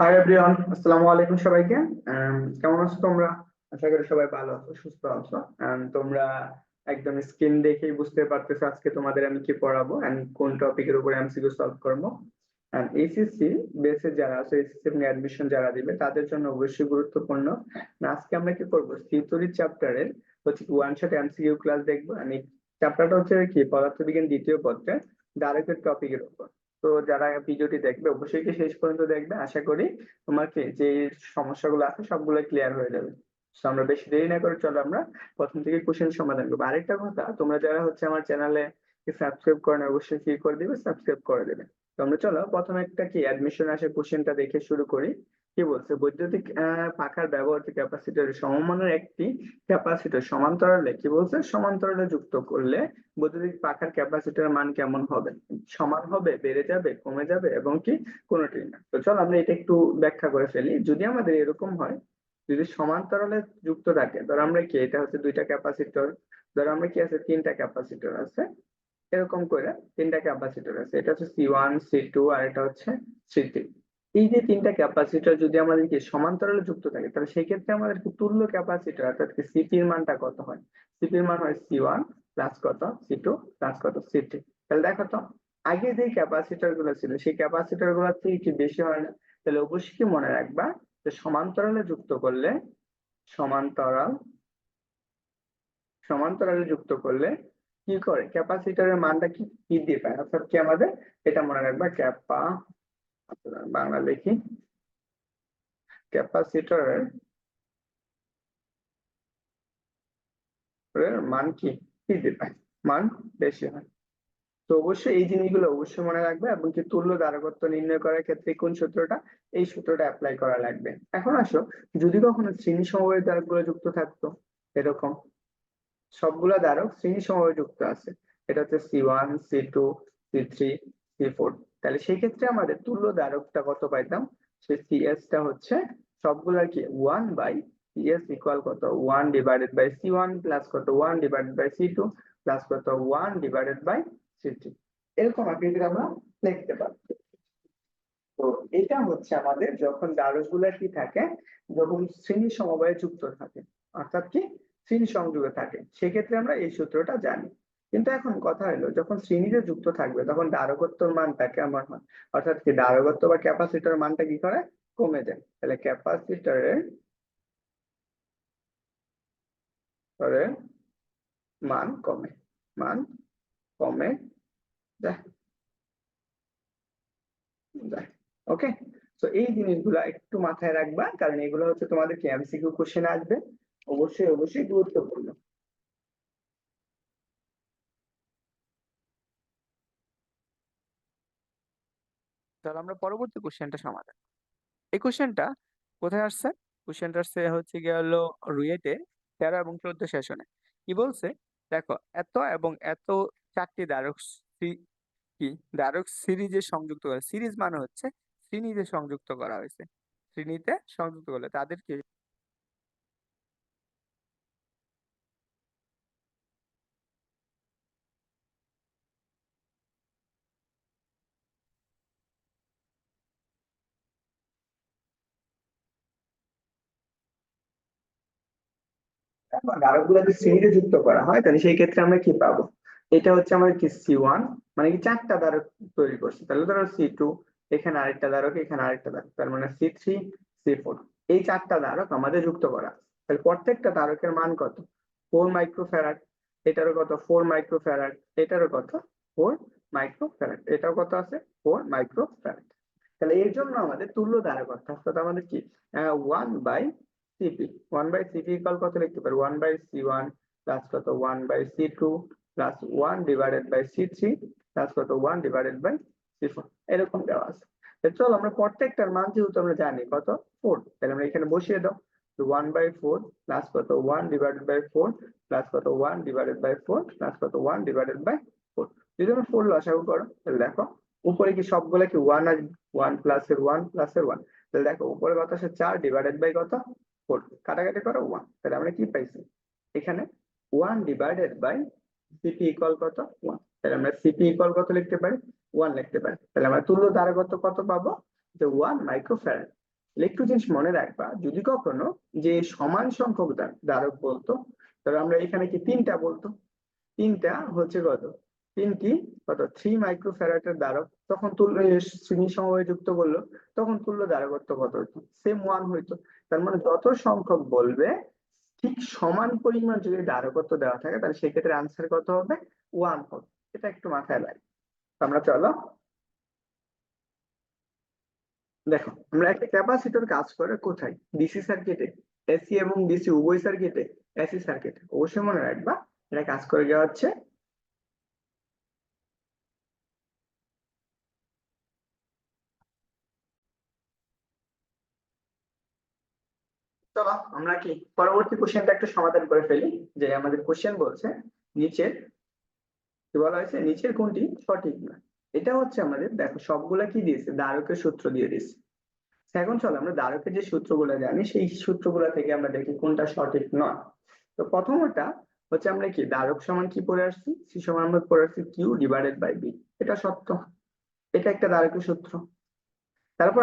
Hi everyone আসসালামু আলাইকুম সবাইকে। আম, কেমন আছো তোমরা? আশা করি সবাই ভালো আছো সুস্থ আছো। আম, তোমরা একদম স্ক্রিন দেখেই বুঝতে পারতেছো আজকে তোমাদের আমি কি পড়াবো এন্ড কোন টপিকের উপরে এমসিকিউ সলভ করব। এন্ড এইচএসসি বেসে যারা আছে এইচএসসি এবং অ্যাডমিশন যারা দিবে তাদের জন্য অবশ্যই গুরুত্বপূর্ণ। আজকে আমরা কি করব? থিওরি চ্যাপ্টারের হচ্ছে ওয়ান শট এমসিকিউ ক্লাস দেখব। এন্ড চ্যাপ্টারটা হচ্ছে কি? পদার্থবিজ্ঞান দ্বিতীয় পত্রে ডাইরেক্ট টপিকের উপর। তো যারা ভিডিওটি দেখবে, অবশ্যই কি শেষ পর্যন্ত দেখবে। আশা করি তোমাকে যে সমস্যাগুলো আছে, সবগুলো ক্লিয়ার হয়ে যাবে। আমরা বেশি দেরি না করে চলো আমরা প্রথম থেকে কোশ্চেন সমাধান করব। আরেকটা কথা, তোমরা যারা হচ্ছে আমার চ্যানেলে সাবস্ক্রাইব করে না অবশ্যই কি করে দিবে? সাবস্ক্রাইব করে দেবে। তো আমরা চলো, প্রথমে একটা কি অ্যাডমিশন আসে কোশ্চেনটা দেখে শুরু করি। কি বলছে? বৈদ্যুতিক পাখার ব্যবহৃত ক্যাপাসিটর সমমানের একটি ক্যাপাসিটর সমান্তরালে, কি বলছে? সমান্তরালে যুক্ত করলে বৈদ্যুতিক পাখার ক্যাপাসিটরের মান কেমন হবে? সমান হবে, বেড়ে যাবে, কমে যাবে এবং কি? কোনোটাই না। তো চল আমরা এটা একটু ব্যাখ্যা করে ফেলি। যদি আমাদের এরকম হয়, যদি সমান্তরালে যুক্ত থাকে, ধর আমরা কি, এটা হচ্ছে দুইটা ক্যাপাসিটর, ধর আমরা কি আছে? তিনটা ক্যাপাসিটর আছে। এরকম করে তিনটা ক্যাপাসিটর আছে। এটা হচ্ছে সি ওয়ান সি টু আর এটা হচ্ছে সি থ্রি এই যে তিনটা ক্যাপাসিটর যদি আমাদেরকে সমান্তরালে যুক্ত থাকে, তাহলে সেই ক্ষেত্রে আমাদের কি তুল্য ক্যাপাসিটর অর্থাৎ কি সিপির মানটা কত হয়? সিপির মান হয় সি ওয়ান প্লাস কত? সি টু প্লাস কত? সি থ্রি তাহলে দেখো তো, আগে যে ক্যাপাসিটরগুলো ছিল, সেই ক্যাপাসিটরগুলোর থেকে কি বেশি হয় না। তাহলে অবশ্যই কি মনে রাখবা যে সমান্তরালে যুক্ত করলে সমান্তরাল, সমান্তরালে যুক্ত করলে কি করে? ক্যাপাসিটরের মানটা কি বৃদ্ধি পায়? অর্থাৎ কি আমাদের? এটা মনে রাখবা ক্যাপা বাংলা লিখি। ক্যাপাসিটরের এর মান কি? মান বেশি হয়। তো অবশ্যই এই জিনিসগুলো অবশ্যই মনে রাখবে এবং কি তুল্য ধারকত্ব নির্ণয় করার ক্ষেত্রে কোন সূত্রটা? এই সূত্রটা অ্যাপ্লাই করা লাগবে। এখন আসো, যদি কখনো শ্রেণি সমবায় ধারকগুলো যুক্ত থাকতো, এরকম। সবগুলা ধারক শ্রেণি সমবায় যুক্ত আছে। এটা হচ্ছে C one C two C three C four তাহলে সেই ক্ষেত্রে আমাদের তুল্য ধারকটা কত পাইতাম? সে সিএস টা হচ্ছে সবগুলার কি? ওয়ান বাই সিএস ইকুয়াল কত? One divided by C one plus কত? One divided by C two plus কত? One divided by C three এরকম আকৃতির আমরা লিখতে পারি। তো এটা হচ্ছে আমাদের যখন দ্বারকগুলা কি থাকে? যখন শ্রেণি সমবায়ে যুক্ত থাকে, অর্থাৎ কি? শ্রেণি সংযোগে থাকে। সেক্ষেত্রে আমরা এই সূত্রটা জানি। কিন্তু এখন কথা হলো, যখন শ্রেণীতে যুক্ত থাকবে, তখন দ্বারকত্বর মানটা কেমন হয়? অর্থাৎ কি দ্বারকত্ব বা ক্যাপাসিটর মানটা কি করে? কমে যায়। তাহলে ক্যাপাসিটরের মান কমে মান কমে যায়। ওকে তো এই জিনিসগুলো একটু মাথায় রাখবা, কারণ এগুলো হচ্ছে তোমাদের এমসিকিউ কোশ্চেন আসবে। অবশ্যই অবশ্যই গুরুত্বপূর্ণ। তাহলে আমরা পরবর্তী কোশ্চেনটা সমাধান এই কোশ্চেনটা কোথায় আসছে? কোশ্চেনটা আসছে হচ্ছে গিয়ে হলো রুয়েটে তেরো এবং চোদ্দ সেশনে। কি বলছে? দেখো, এত এবং এত চারটি দ্বারক কি? দ্বারক সিরিজে সংযুক্ত করা। সিরিজ মানে হচ্ছে শ্রেণীতে সংযুক্ত করা হয়েছে। শ্রেণীতে সংযুক্ত করলে তাদেরকে ধারকগুলো যদি শ্রেণীতে যুক্ত করা হয়, তাহলে সেই ক্ষেত্রে আমরা কি পাবো? এটা হচ্ছে আমাদের কি সি ওয়ান মানে কি চারটা ধারক তৈরি করছে। তাহলে ধরো সি টু এখানে আরেকটা ধারক এখানে আরেকটা ধারক তার মানে সি থ্রি সি ফোর এই চারটা ধারক আমাদের যুক্ত করা তাহলে প্রত্যেকটা ধারকের মান কত? ফোর মাইক্রো মাইক্রোফ্যারাড এটারও কত? ফোর মাইক্রো মাইক্রোফ্যারাড এটারও কত? ফোর মাইক্রো মাইক্রোফ্যারাড এটাও কত আছে? ফোর মাইক্রো মাইক্রোফ্যারাড তাহলে এর জন্য আমাদের তুল্য ধারক অর্থাৎ আমাদের কি? One by CP one by CP equal কত লিখতে পারি? One by C one plus কত? One by C two plus one divided by C three plus কত? One divided by C four এরকম দেওয়া আছে। চল, আমরা প্রত্যেকটার মান যেহেতু আমরা জানি, কত? ফোর তাহলে আমরা এখানে বসিয়ে দাও। ওয়ান বাই ফোর প্লাস কত? One divided by four plus কত? One divided by four plus কত? ওয়ান ডিভাইডেড বাই ফোর যদি আমরা ফোর লসাগু করো, তাহলে দেখো, উপরে কি সবগুলা কি ওয়ান আর ওয়ান প্লাস এর ওয়ান প্লাস এর ওয়ান তাহলে দেখো, উপরে কত? আছে চার ডিভাইডেড বাই কত? ফোর কাটাকাটি করো ওয়ান তাহলে আমরা কি পাইছি? এখানে one divided by CP equal কত? ওয়ান তাহলে আমরা সিপি ইকুয়াল কত লিখতে পারি? ওয়ান লিখতে পারি। তাহলে আমরা তুল্য ধারকত্ব কত পাবো? যে ওয়ান মাইক্রোফ্যারাড একটু জিনিস মনে রাখবা, যদি কখনো যে সমান সংখ্যক ধারক বলতো, তাহলে আমরা এখানে কি তিনটা বলতো? তিনটা হচ্ছে কত? তিনটি কত থ্রি মাইক্রোফ্যারাডের ধারক তখন তুল্য শ্রেণি সমবায় যুক্ত করল, তখন তুল্য ধারকত্ব কত হতো? সেম ওয়ান হইতো। তার মানে যত সংখ্যক বলবে, ঠিক সমান পরিমাণ যদি ধারকত্ব দেওয়া থাকে, তাহলে সেক্ষেত্রে আনসার কত হবে? ওয়ান হবে। এটা একটু মাথায় তো আমরা চলো। দেখো, আমরা একটা ক্যাপাসিটর কাজ করে কোথায়? ডিসি সার্কিটে এসি এবং ডিসি উভয় সার্কিটে এসি সার্কিটে অবশ্যই মনে রাখবা, এটা কাজ করে দেওয়া হচ্ছে চলো আমরা কি পরবর্তী কোশ্চেনটা একটু সমাধান করে ফেলি? যে আমাদের কোশ্চেন বলছে, নিচের, কি বলা হয়েছে? নিচের কোনটি? সঠিক না। এটা হচ্ছে আমাদের, দেখো, সবগুলা কি দিয়েছে? দ্বারকের সূত্র দিয়ে দিয়েছে। এখন চলো, আমরা দ্বারকের যে সূত্রগুলো জানি, সেই সূত্রগুলো থেকে আমরা দেখি কোনটা সঠিক নয়? তো প্রথমটা হচ্ছে আমরা কি, দ্বারক সমান কি পড়ে আসছি? সি সমান আমরা পড়ে আসছি কিউ ডিভাইডেড বাই বি। এটা সত্য। এটা একটা দ্বারকের সূত্র। তারপর